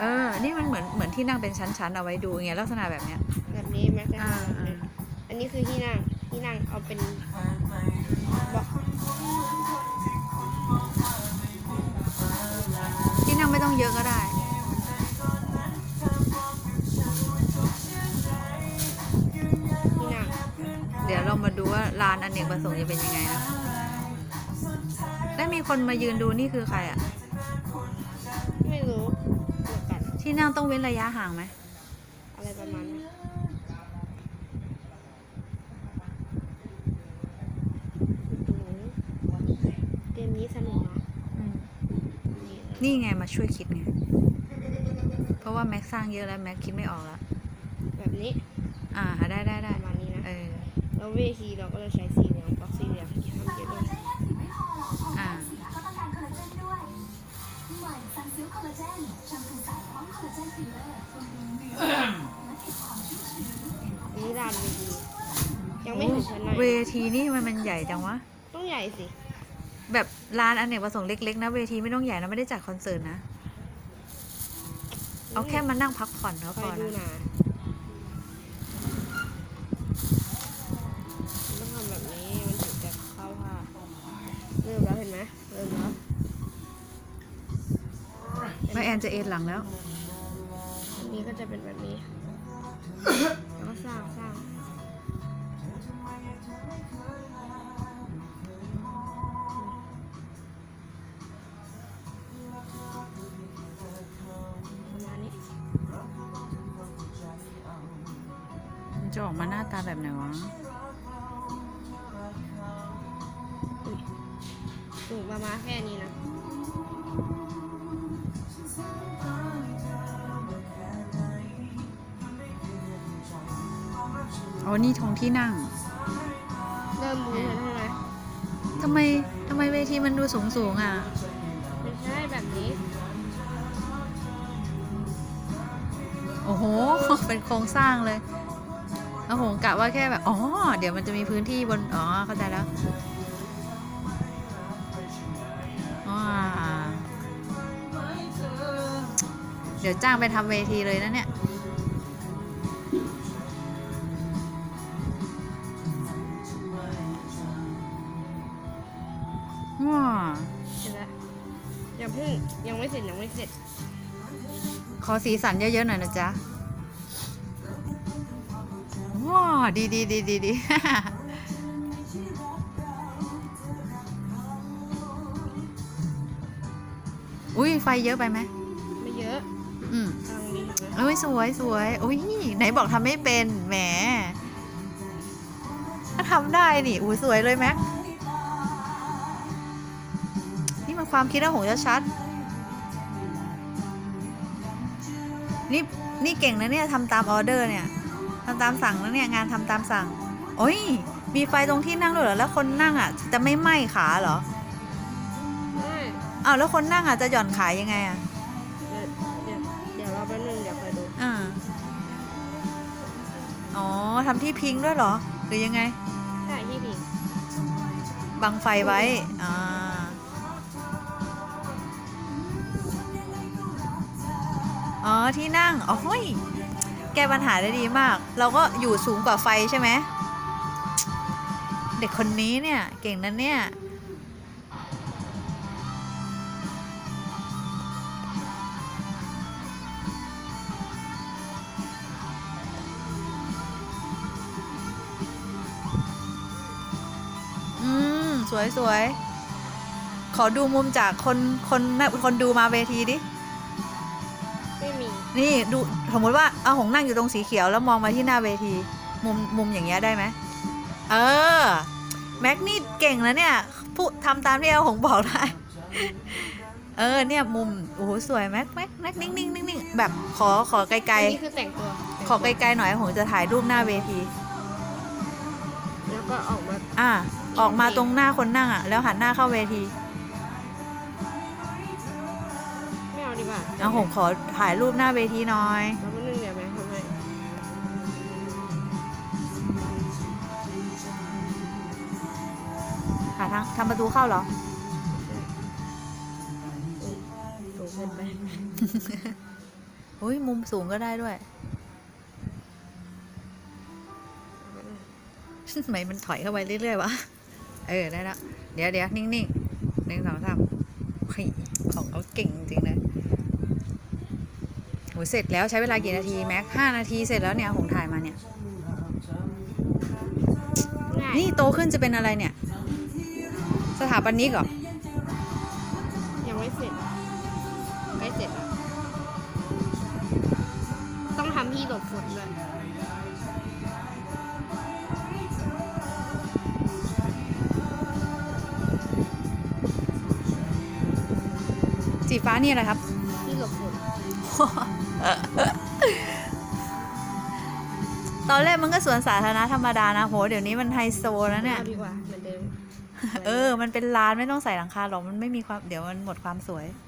เออ นี่มันเหมือนเหมือนที่นั่งเป็นชั้นๆเอาไว้ดูไงลักษณะแบบเนี้ย แบบนี้แม็กจะอ่าทำแบบนี้อันนี้คือที่นั่งที่นั่งเอาเป็นบล็อกที่นั่งไม่ต้องเยอะก็ได้ ที่นั่งเดี๋ยวเรามาดูว่าลานอเนกประสงค์จะเป็นยังไงนะแล้วมีคนมายืนดูนี่คือใครอะไม่รู้เหมือนกัน ที่นั่งต้องเว้นระยะห่างไหม อะไรประมาณนั้นเกมนี้สนุกนะอืมนี่นี่ไงมาช่วยคิดไง เพราะว่าแม็กสร้างเยอะแล้วแม็กคิดไม่ออกแล้ว แบบนี้ อ่าได้ได้ปได้ระมาณนี้นะ เออ แล้วเวทีเราก็จะใช้สีเหลืองบล็อกสีเหลืองทำเยอะด้วยอ่า ถึงชั้นในเวทีนี่มันมันใหญ่จังวะ ต้องใหญ่สิ แบบลานอเนกประสงค์เล็กๆนะเวทีไม่ต้องใหญ่นะไม่ได้จัดคอนเสิร์ตนะ เอาแค่มานั่งพักผ่อนก็คพออยดูนะนะต้องทำแบบนี้มันถึงจะเข้าท่าเริ่มแล้วเห็นไหมเริ่มแล้วแม่แอนจะเอ็นหลังแล้ว อันนี้ก็จะเป็นแบบนี้ แล้วก็สร้างสร้าง จะออกมาหน้าตาแบบไหนวะสูงประมาณแค่นี้นะอ๋อนี่ทงที่นั่ง เริ่มบูแล้วใช่ไหมทำไมทำไมเวทีมันดูสูงสูงๆอะไม่ใช่แบบนี้ โอ้โห เป็นโครงสร้างเลย เอาผมกะว่าแค่แบบอ๋อเดี๋ยวมันจะมีพื้นที่บนอ๋อเข้าใจแล้วอ๋อเดี๋ยวจ้างไปทำเวทีเลยนะเนี่ยว้าเสร็จแล้วยังเพิ่งยังไม่เสร็จยังไม่เสร็จ ขอสีสันเยอะๆหน่อยนะจ๊ะ ดีดีดีดีดีอุ้ยไฟเยอะไปไหมไม่เยอะอืมกำลังดีนะเอ้ยสวยสวยอุ้ยไหนบอกทำไม่เป็นแหมถ้าทำได้นี่อุ้ยสวยเลยแม็กนี่มันความคิดของหงชัดๆนี่นี่เก่งนะเนี่ยทำตามออเดอร์เนี่ย ทำตามสั่งแล้วเนี่ยงานทำตามสั่ง โอ้ย มีไฟตรงที่นั่งด้วยเหรอ แล้วคนนั่งอะ จะไม่ไหม้ขาเหรอไม่อ้าวแล้วคนนั่งอะจะหย่อนขายังไงอะเดี๋ยวเดี๋ยวเดี๋ยวรอแป๊บนึงเดี๋ยวคอยดูอ่าอ๋อทำที่พิงด้วยเหรอ หรือยังไง ใช่ที่ผิงบังไฟไว้ อ่า อ๋อที่นั่ง อ๋อเฮ้ย แก้ปัญหาได้ดีมาก เราก็อยู่สูงกว่าไฟใช่ไหม เด็กคนนี้เนี่ย เก่งนะเนี่ย อืม สวยสวยขอดูมุมจากคนคนคนดูมาเวทีดิ นี่ดูสมมติว่าเอาหงนั่งอยู่ตรงสีเขียวแล้วมองมาที่หน้าเวที มุมมุมอย่างเงี้ยได้ไหมเออแม็กนี่เก่งนะเนี่ยพูดทำตามที่เอาหงบอกได้เออเนี่ยมุมโอ้โหสวยแม็กแม็กแม็กนิ่งนิ่งนิ่งนิ่งแบบขอขอไกลอันนี้คือแต่งตัวๆ ขอไกลๆหน่อยหงจะถ่ายรูปหน้าเวที แล้วก็ออกมาอะออกมาตรงหน้าคนนั่งอะ แล้วหันหน้าเข้าเวที ไม่เอาดีกว่าเอาหงขอถ่ายรูปหน้าเวทีหน่อย แล้วแป๊บนึงเดี๋ยวแม่ทำให้หาทางทำประตูเข้าเหรอสูงเกินไปอุ้ยมุมสูงก็ได้ด้วย ทำไมมันถอยเข้าไปเรื่อยๆวะ เออ ได้แล้ว เดี๋ยวเดี๋ยวนิ่งๆหนึ่งสองสามเฮ้ยของเขาเก่งจริงๆเลยโหเสร็จแล้วใช้เวลากี่นาทีแม็กห้านาทีเสร็จแล้วเนี่ยหงถ่ายมาเนี่ย ง่ายนี่โตขึ้นจะเป็นอะไรเนี่ย สถาปนิกเหรอ ยังไม่เสร็จใกล้เสร็จแล้วต้องทำที่หลบฝนด้วยสีฟ้านี่อะไรครับ ที่หลบฝน ตอนแรกมันก็สวนสาธารณะธรรมดานะโหเดี๋ยวนี้มันไฮโซแล้วเนี่ย อาดีกว่าเหมือนเดิม เออ มันเป็นร้านไม่ต้องใส่หลังคาหรอก มันไม่มีความ เดี๋ยวมันหมดความสวยเ